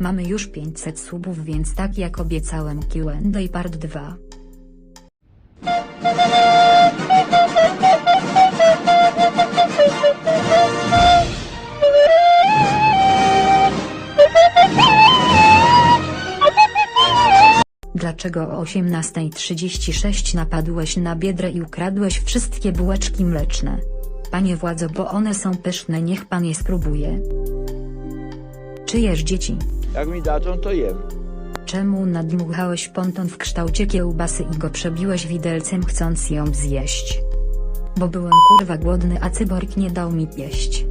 Mamy już 500 subów więc tak jak obiecałem Q&A part 2. Dlaczego o 18.36 napadłeś na biedrę i ukradłeś wszystkie bułeczki mleczne? Panie władzo bo one są pyszne niech pan je spróbuje. Czyjeż dzieci? Jak mi dadzą, to jem. Czemu nadmuchałeś ponton w kształcie kiełbasy i go przebiłeś widelcem chcąc ją zjeść? Bo byłem kurwa głodny a cyborg nie dał mi jeść.